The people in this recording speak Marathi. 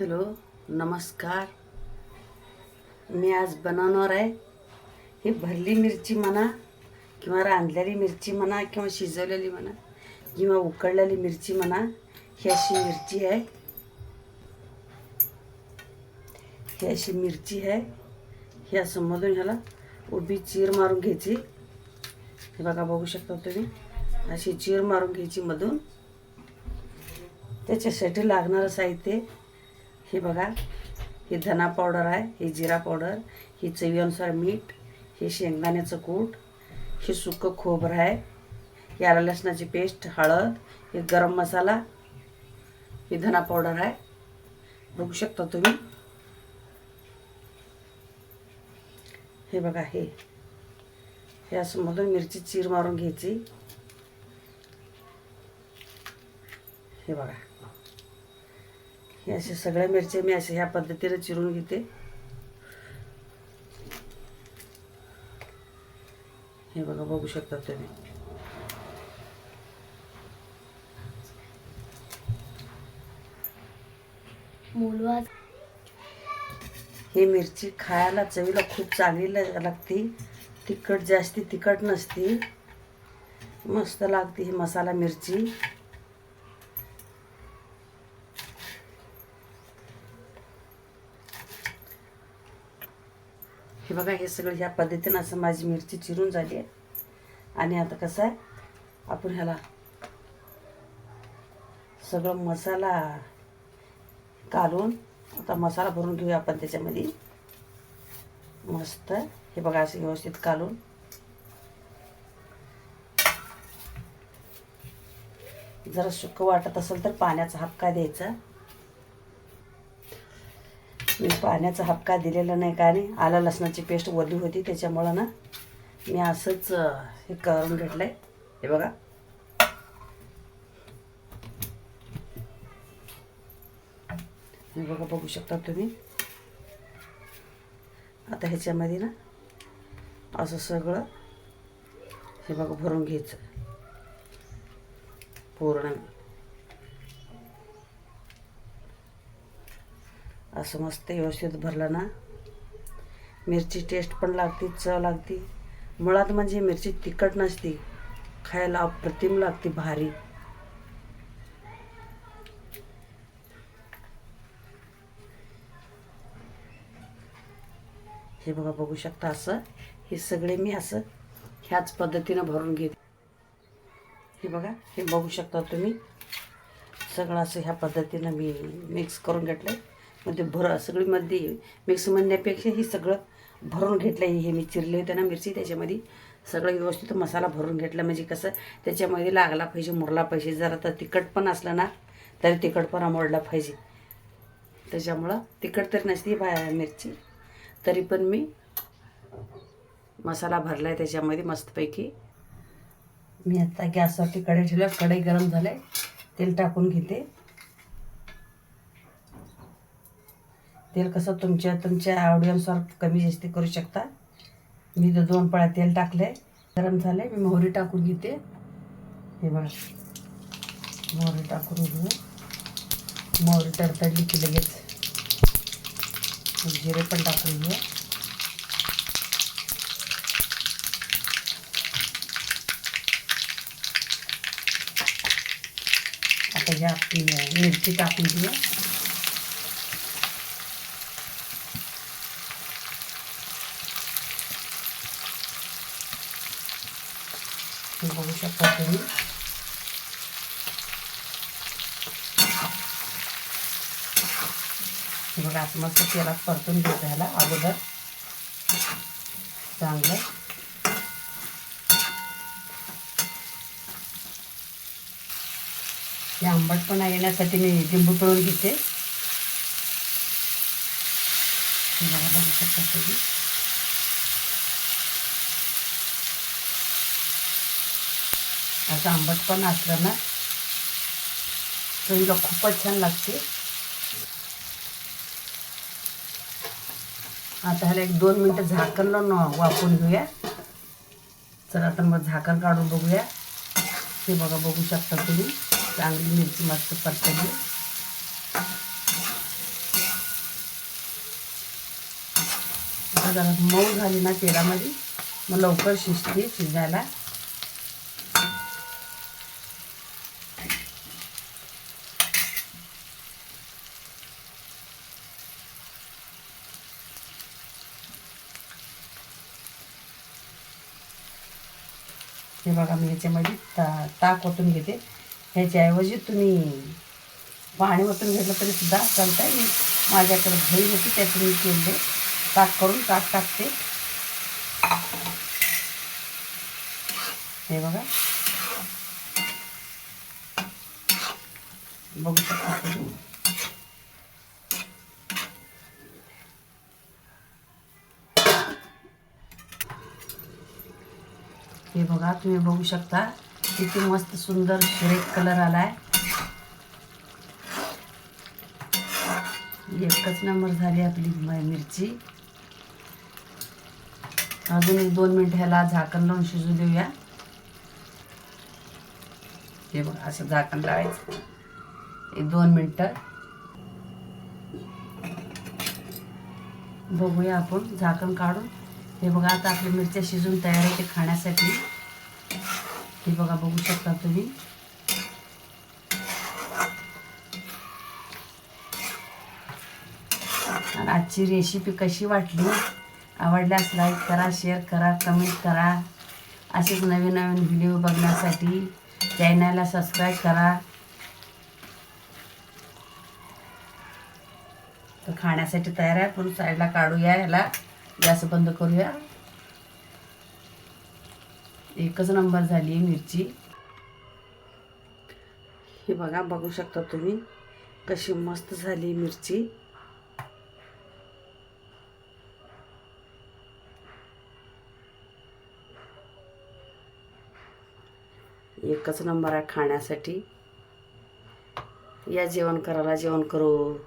हॅलो नमस्कार. मी आज बनवणार आहे ही भरली मिरची म्हणा किंवा रांधलेली मिरची म्हणा किंवा शिजवलेली म्हणा किंवा उकडलेली मिरची म्हणा ही अशी मिरची आहे. ही अशी मिरची आहे. ह्या असं मधून ह्याला उभी चीर मारून घ्यायची. हे बघा बघू शकता तुम्ही. अशी चीर मारून घ्यायची मधून. त्याच्यासाठी लागणारं साहित्य हे बघा हे धना पावडर आहे हे जिरा पावडर ही चवीनुसार मीठ हे शेंगदाण्याचं कूट हे सुकं खोबरं आहे हे आला लसणाची पेस्ट हळद हे गरम मसाला हे धना पावडर आहे. बघू शकता तुम्ही. हे बघा हे. हे असं मधून मिरची चीर मारून घ्यायची. हे बघा. हे असे सगळ्या मिरच्या मी असे ह्या पद्धतीने चिरून घेते. हे बघा बघू शकता तुम्ही. ही मिरची खायला चवीला खूप चांगली लागते. तिखट जास्ती तिखट नसते. मस्त लागते ही मसाला मिरची. हे बघा हे सगळं ह्या पद्धतीनं असं माझी मिरची चिरून झाली आहे. आणि आता कसं आहे आपण ह्याला सगळं मसाला काढून आता मसाला भरून घेऊया आपण त्याच्यामध्ये. मस्त हे बघा असं व्यवस्थित काढून जरा सुकं वाटत असेल तर पाण्याचा हपका द्यायचा? पाण्याचा हपका दिलेला नाही का नाही आला लसणाची पेस्ट ओली होती त्याच्यामुळं ना मी असंच हे करून घेतलं आहे हे बघा. हे बघा बघू शकता तुम्ही. आता ह्याच्यामध्ये ना असं सगळं हे बघा भरून घ्यायचं. पूर्ण. असं मस्त व्यवस्थित भरलं ना. मिरची टेस्ट पण लागते चव लागते. मुळात म्हणजे मिरची तिखट नसते खायला अप्रतिम लागते भारी. हे बघा बघू शकता असं. हे सगळे मी असं ह्याच पद्धतीनं भरून घेते. हे बघा हे बघू शकता तुम्ही. सगळं असं ह्या पद्धतीनं मी मिक्स करून घेतलं मध्ये भर सगळी मध्ये मिक्स म्हणण्यापेक्षा ही सगळं भरून घेतलं आहे हे मी चिरले होते ना मिरची त्याच्यामध्ये सगळं व्यवस्थित मसाला भरून घेतला. म्हणजे कसं त्याच्यामध्ये लागला पाहिजे मुरला पाहिजे. जरा तर तिखट पण असलं ना तरी तिखटपणा मोडला पाहिजे. त्याच्यामुळं तिखट तर नसते बा मिरची. तरी पण मी मसाला भरला आहे त्याच्यामध्ये मस्तपैकी. मी आता गॅसवरती कढई ठेवल्या कढई गरम झालं तेल टाकून घेते. तेल कसं तुमच्या तुमच्या आवडीनुसार कमी जास्त करू शकता. मी तर दोन पळ्या तेल टाकले गरम झाले मी मोहरी टाकून घेते. हे बघा. मोहरी टाकून घेऊ. मोहरी तडतडली की लगेच जिरे पण टाकून घेऊ. आता या मिरची टाकून घेऊ. अशा बघू शकता तुम्ही. हे बघा असं मस्त तेलात परतून घ्यायचं ह्याला अगोदर. चांगलं. हे आंबटपणा येण्यासाठी मी लिंबू पिळून घेते. बघा बघू शकता तुम्ही. तांबट पण असला ना चवीला खूपच छान लागते. आता ह्याला एक दोन मिनटं झाकण लावून वापरून घेऊया. चला आता मग झाकण काढून बघूया. हे बघा बघू शकता तुम्ही. चांगली मिरची मस्त परतली. जरा मऊ झाली ना तेलामध्ये. मग लवकर शिजते शिजायला. हे बघा मी ह्याच्यामध्ये ता ताक ओतून घेते. ह्याच्याऐवजी तुम्ही पाणी ओतून घेतलं तरी सुद्धा आहे मी माझ्याकडे घरी होती त्यातून मी केले ताक करून ताक टाकते. हे बघा. बघू शकता हे बघा तुम्ही बघू शकता. किती मस्त सुंदर रेड कलर आला आहे एकच नंबर झाली आपली मिरची. अजून एक दोन मिनिट ह्याला झाकण लावून शिजू देऊया. हे बघा असं झाकण लावायचं. एक दोन मिनटं. बघूया आपण झाकण काढून. हे बघा आता आपली मिरच्या शिजून तयार आहे ते खाण्यासाठी. हे बघा बघू शकता तुम्ही. आजची रेसिपी कशी वाटली? आवडल्यास लाईक करा शेअर करा कमेंट करा. असेच नवीन नवीन व्हिडिओ बघण्यासाठी चॅनलला सबस्क्राईब करा. तर खाण्यासाठी तयार आहे पण साईडला काढूया ह्याला. गॅस बंद करूया. एकच नंबर झाली मिरची. हे बघा बघू शकता तुम्ही कशी मस्त झाली मिरची. एकच नंबर आहे खाण्यासाठी. या जेवण करायला जेवण करू.